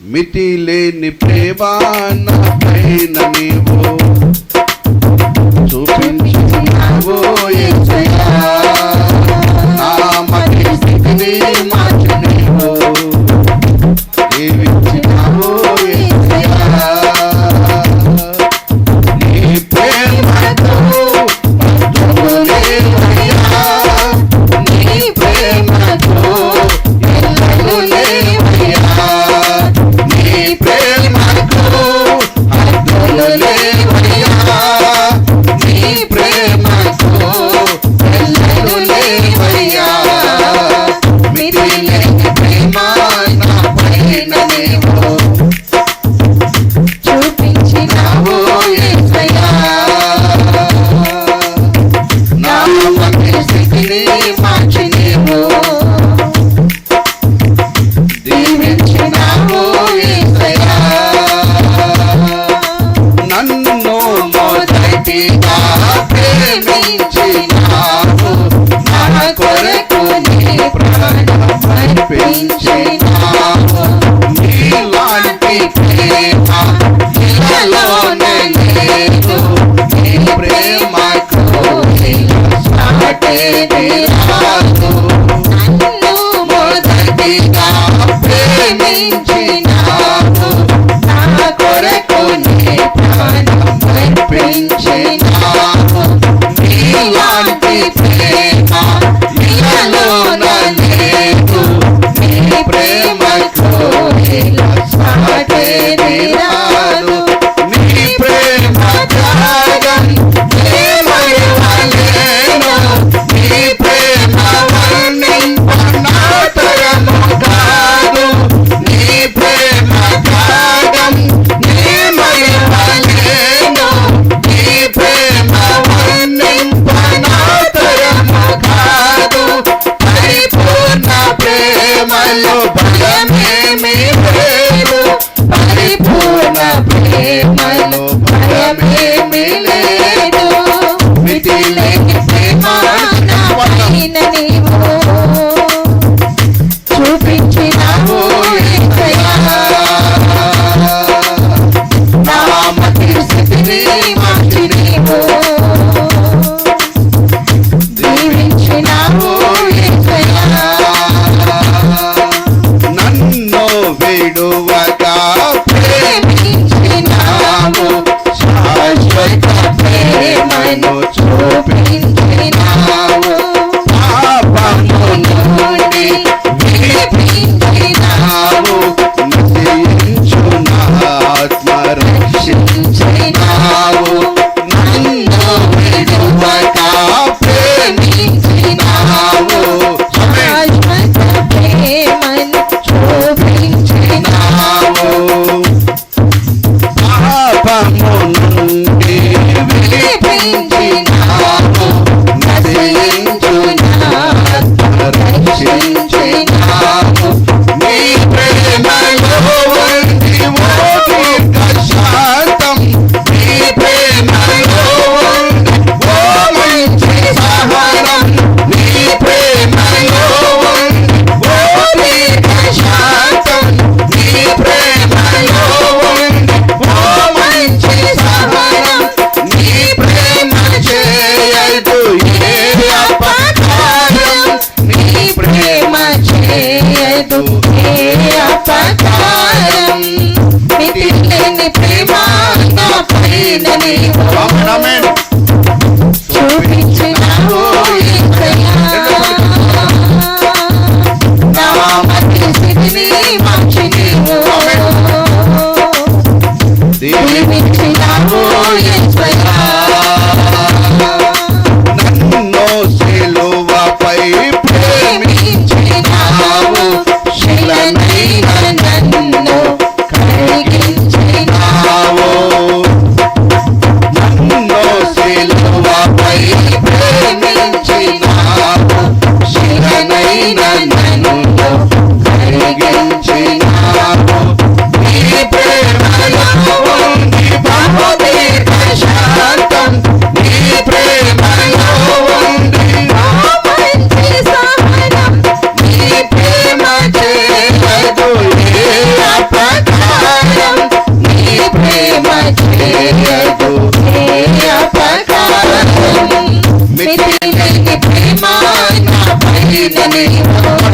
మితి లేని ప్రేమా నా పైన నీవు. చూపించ Hey, my Lord. change way. need the name.